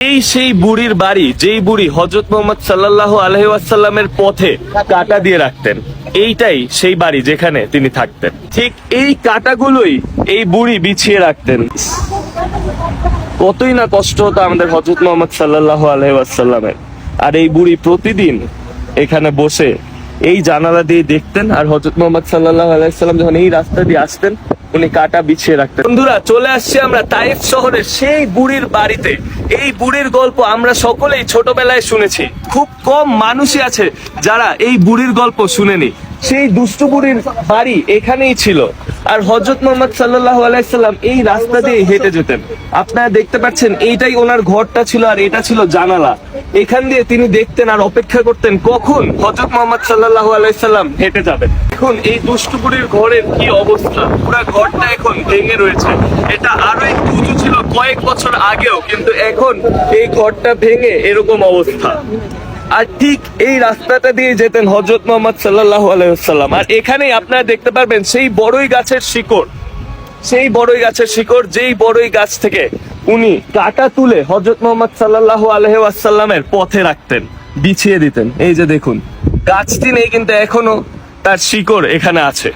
এই সেই বুড়ির বাড়ি যেই বুড়ি হজরত মোহাম্মদ সাল্লাহ আলহাসাল্লামের পথে কাটা দিয়ে রাখতেন। এইটাই সেই বাড়ি যেখানে তিনি থাকতেন। ঠিক এই কাটাগুলোই এই বুড়ি বিছিয়ে রাখতেন। কতই না কষ্ট হতো আমাদের হজরত মোহাম্মদ সাল্লাহ আলহাসাল্লামের আর এই বুড়ি প্রতিদিন এখানে বসে এই জানালা দিয়ে দেখতেন আর হজরত মোহাম্মদ সাল্লাহ আলাইসাল্লাম যখন এই রাস্তা দিয়ে আসতেন, উনি কাটা বিছিয়ে রাখতেন। বন্ধুরা, চলে আসছি আমরা তাইফ শহরের সেই বুড়ির বাড়িতে। এই বুড়ির গল্প আমরা সকলেই ছোটবেলায় শুনেছি। খুব কম মানুষই আছে যারা এই বুড়ির গল্প শুনেনি। সেই দুষ্টু বুড়ির বাড়ি এখানেই ছিল। আর হজরত মোহাম্মদ সাল্লাহ আলাইসাল্লাম এই রাস্তা দিয়ে হেঁটে যেতেন। আপনারা দেখতে পাচ্ছেন, এইটাই ওনার ঘরটা ছিল আর এটা ছিল জানালা। এখান দিয়ে তিনি দেখতেন আর অপেক্ষা করতেন কখন হজরত মোহাম্মদ সাল্লাহ আলাইসাল্লাম হেঁটে যাবেন। এখন এই দুষ্টু বুড়ির ঘরের কি অবস্থা? পুরো ঘরটা এখন ভেঙে রয়েছে। এটা আরও একটু উঁচু ছিল কয়েক বছর আগেও, কিন্তু এখন এই ঘরটা ভেঙে এরকম অবস্থা। আর ঠিক এই রাস্তাটা দিয়ে যেতেন হজরত মোহাম্মদ সাল্লাহ আলাইসাল্লাম আর এখানেই আপনারা দেখতে পারবেন সেই বড়ই গাছের শিকড়। সেই বড়ই গাছের শিকড়, যেই বড়ই গাছ থেকে উনি কাটা তুলে হজরত মোহাম্মদ সাল্লাহ আলহাসাল্লামের পথে রাখতেন, বিছিয়ে দিতেন। এই যে দেখুন, গাছটি নেই কিন্তু এখনও তার শিকড় এখানে আছে।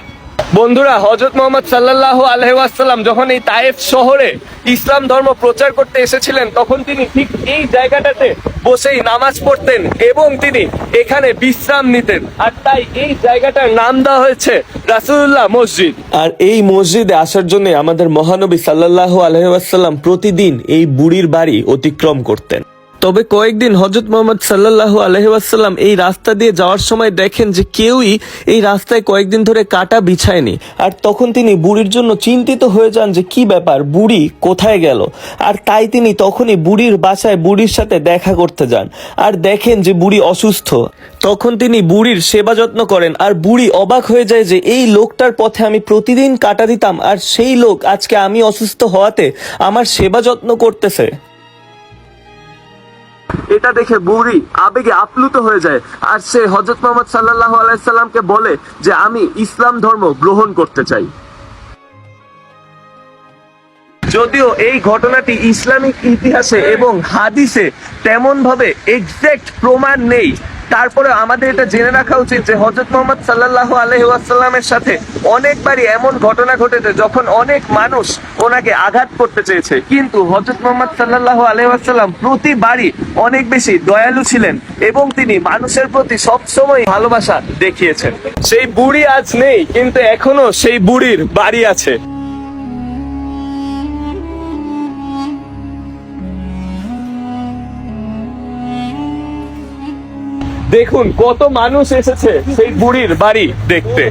বন্ধুরা হজরত মোহাম্মদ সাল্লাহ আলহাসাল্লাম যখন এই তায়েফ শহরে ইসলাম ধর্ম প্রচার করতে এসেছিলেন, তখন তিনি ঠিক এই জায়গাটাতে বসেই নামাজ পড়তেন এবং তিনি এখানে বিশ্রাম নিতেন। আর তাই এই জায়গাটার নাম দেওয়া হয়েছে রাসুল্লাহ মসজিদ। আর এই মসজিদে আসার জন্য আমাদের মহানবী সাল্লাহ আলহাম প্রতিদিন এই বুড়ির বাড়ি অতিক্রম করতেন। তবে কয়েকদিন হজরত মোহাম্মদ সাল্লাহ আলহাম এই রাস্তা দিয়ে যাওয়ার সময় দেখেন যে কেউই এই রাস্তায় কয়েকদিন ধরে কাটা বিছায়নি। আর তখন তিনি বুড়ির জন্য চিন্তিত হয়ে যান যে কি ব্যাপার, বুড়ি কোথায় গেল? আর তাই তিনি তখনই বুড়ির বাসায় বুড়ির সাথে দেখা করতে যান। আর দেখেন যে বুড়ি অসুস্থ। তখন তিনি বুড়ির সেবা যত্ন করেন। আর বুড়ি অবাক হয়ে যায় যে এই লোকটার পথে আমি প্রতিদিন কাটা দিতাম, আর সেই লোক আজকে আমি অসুস্থ হওয়াতে আমার সেবা যত্ন করতেছে। এটা দেখে বুড়ি আবেগে আপ্লুত হয়ে যায়। আর সে হজরত মোহাম্মদ সাল্লাহ আলাইসাল্লামকে বলে যে, আমি ইসলাম ধর্ম গ্রহণ করতে চাই। যদিও এই ঘটনাটি ইসলামিক ইতিহাসে এবং হাদিসে তেমন ভাবে এক্সাক্ট প্রমাণ নেই তারপরে আমাদের এটা জেনে রাখা উচিত যে হজরত মোহাম্মদ সাল্লাহ আলহামের সাথে অনেকবারই এমন ঘটনা ঘটেছে যখন অনেক মানুষ ওনাকে আঘাত করতে চেয়েছে। কিন্তু হজরত মোহাম্মদ সাল্লাহ আলহাম প্রতিবারই অনেক বেশি দয়ালু ছিলেন এবং তিনি মানুষের প্রতি সবসময় ভালোবাসা দেখিয়েছেন। সেই বুড়ি আজ নেই, কিন্তু এখনও সেই বুড়ির বাড়ি আছে। দেখুন কত মানুষ এসেছে সেই বুড়ির বাড়ি দেখতে।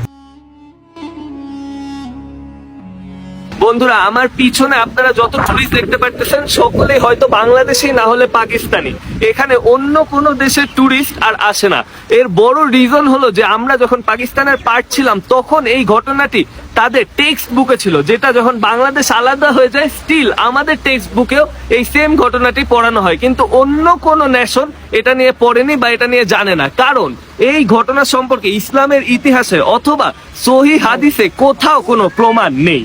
বন্ধুরা, আমার পিছনে আপনারা যত টুরিস্ট দেখতে পারতেছেন, সকলেই হয়তো বাংলাদেশি, না হলে পাকিস্তানি। এখানে অন্য কোনো দেশের টুরিস্ট আর আসে না। এর বড় রিজন হলো যে, আমরা যখন পাকিস্তানের পার্ট ছিলাম, তখন এই ঘটনাটি তাদের টেক্সট বুকে ছিল, যেটা যখন বাংলাদেশ আলাদা হয়ে যায় স্টিল আমাদের টেক্সট বুকেও এই সেম ঘটনাটি পড়ানো হয়। কিন্তু অন্য কোনো নেশন এটা নিয়ে পড়েনি বা এটা নিয়ে জানে না। কারণ, এই ঘটনা সম্পর্কে ইসলামের ইতিহাসে অথবা সহি হাদিসে কোথাও কোনো প্রমাণ নেই।